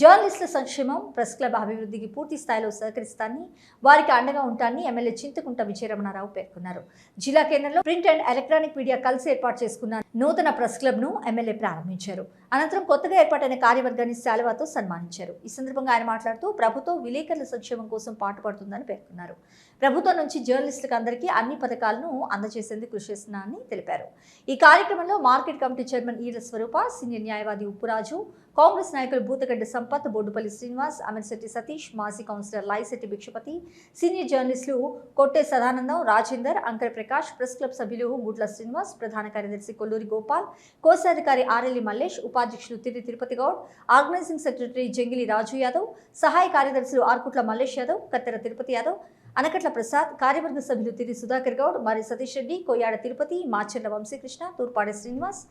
జర్నలిస్టుల సంక్షేమం press club అభివృద్ధికి పూర్తి స్థాయిలో సహకరిస్తానని వారికి అండగా ఉంటానని ఎమ్మెల్యే చింతకుంట విజయరమణారావు పేర్కొన్నారు. జిల్లా కేంద్రంలో ప్రింట్ అండ్ ఎలక్ట్రానిక్ మీడియా కలిసి ఏర్పాటు చేసుకున్న నూతన ప్రెస్ క్లబ్ను ఎమ్మెల్యే ప్రారంభించారు. అనంతరం కొత్తగా ఏర్పాటైన కార్యవర్గాన్ని శాలువాతో సన్మానించారు. ఈ సందర్భంగా ఆయన మాట్లాడుతూ ప్రభుత్వం విలేకరుల సంక్షేమం కోసం పాటుపడుతుందని పేర్కొన్నారు. ప్రభుత్వం నుంచి జర్నలిస్టులకు అందరికీ అన్ని పథకాలను అందజేసేందుకు కృషి చేస్తున్నానని తెలిపారు. ఈ కార్యక్రమంలో market committee chairman Eera Swaroopa senior న్యాయవాది ఉప్పురాజు కాంగ్రెస్ నాయకులు బూతగడ్డ సంపత్ బొడ్డుపల్లి శ్రీనివాస్ అమర్శెట్టి సతీష్ మాజీ కౌన్సిలర్ లాయిశెట్టి భిక్షపతి సీనియర్ జర్నలిస్టులు కొట్టే సదానందం రాజేందర్ అంకర్ ప్రకాష్ ప్రెస్ క్లబ్ సభ్యులు గుడ్ల శ్రీనివాస్ ప్రధాన కార్యదర్శి కొల్లూరి గోపాల్ కోశాధికారి ఆర్ఎల్ఈ మల్లేష్ ఉపాధ్యక్షులు తిరి తిరుపతి గౌడ్ ఆర్గనైజింగ్ సెక్రటరీ జంగిలి రాజు యాదవ్ సహాయ కార్యదర్శులు ఆర్కుట్ల మల్లేష్ యాదవ్ కత్తెర తిరుపతి యాదవ్ అనకట్ల ప్రసాద్ కార్యవర్గ సభ్యులు తిరి సుధాకర్ గౌడ్ మరి సతీష్ రెడ్డి కొయ్యాడ తిరుపతి మాచర్ల వంశీకృష్ణ తూర్పాడి శ్రీనివాస్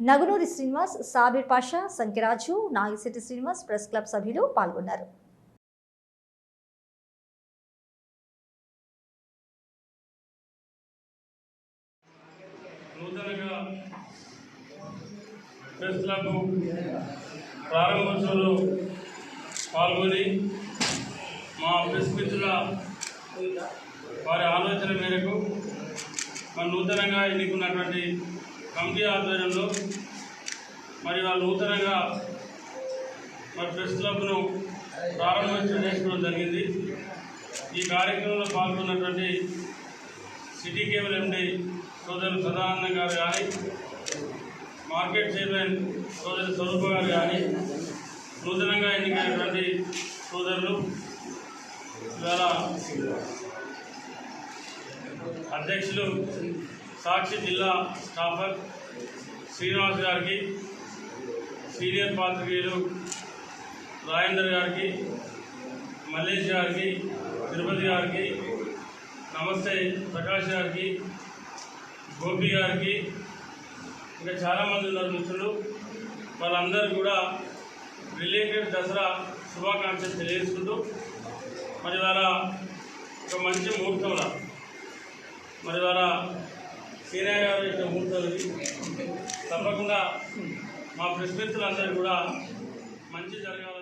నగునూరి శ్రీనివాస్ సాబిర్ పాషా సంఖ్యరాజు నాగిశెట్టి శ్రీనివాస్ ప్రెస్ క్లబ్ సభ్యులు పాల్గొన్నారు. ప్రెస్ క్లబ్ ప్రారంభోత్సవంలో పాల్గొని మా ప్రెస్ మిత్రుల వారి ఆలోచన మేరకు మన నూతనంగా ఎన్నుకున్నటువంటి కమిటీ ఆధ్వర్యంలో మరి వాళ్ళు నూతనంగా మరి ప్రెస్ క్లబ్ను ప్రారంభోత్సవం చేసుకోవడం జరిగింది. ఈ కార్యక్రమంలో పాల్గొన్నటువంటి సిటీ కేబుల్ ఎండి సోదరు సదానంద గారు కానీ మార్కెట్ చైర్మన్ సోదరి స్వరూప గారు కానీ నూతనంగా ఎన్నికైనటువంటి సోదరులు ఇవాళ అధ్యక్షులు సాక్షి జిల్లా స్టాఫర్ శ్రీనివాస్ గారికి సీనియర్ పాత్రికేయులు రాజేందర్ గారికి మల్లేష్ గారికి తిరుపతి గారికి నమస్తే ప్రకాష్ గారికి గోపి గారికి ఇంకా చాలామంది ఉన్నారు మిత్రులు. వాళ్ళందరూ కూడా రిలేటెడ్ దసరా శుభాకాంక్షలు తెలియజేసుకుంటూ మరి వాళ్ళ ఒక మంచి ముహూర్తంలా మరి వాళ్ళ సీనియర్ గారి యొక్క ముహూర్తం తప్పకుండా మా ప్రెస్ కూడా మంచి జరగాలి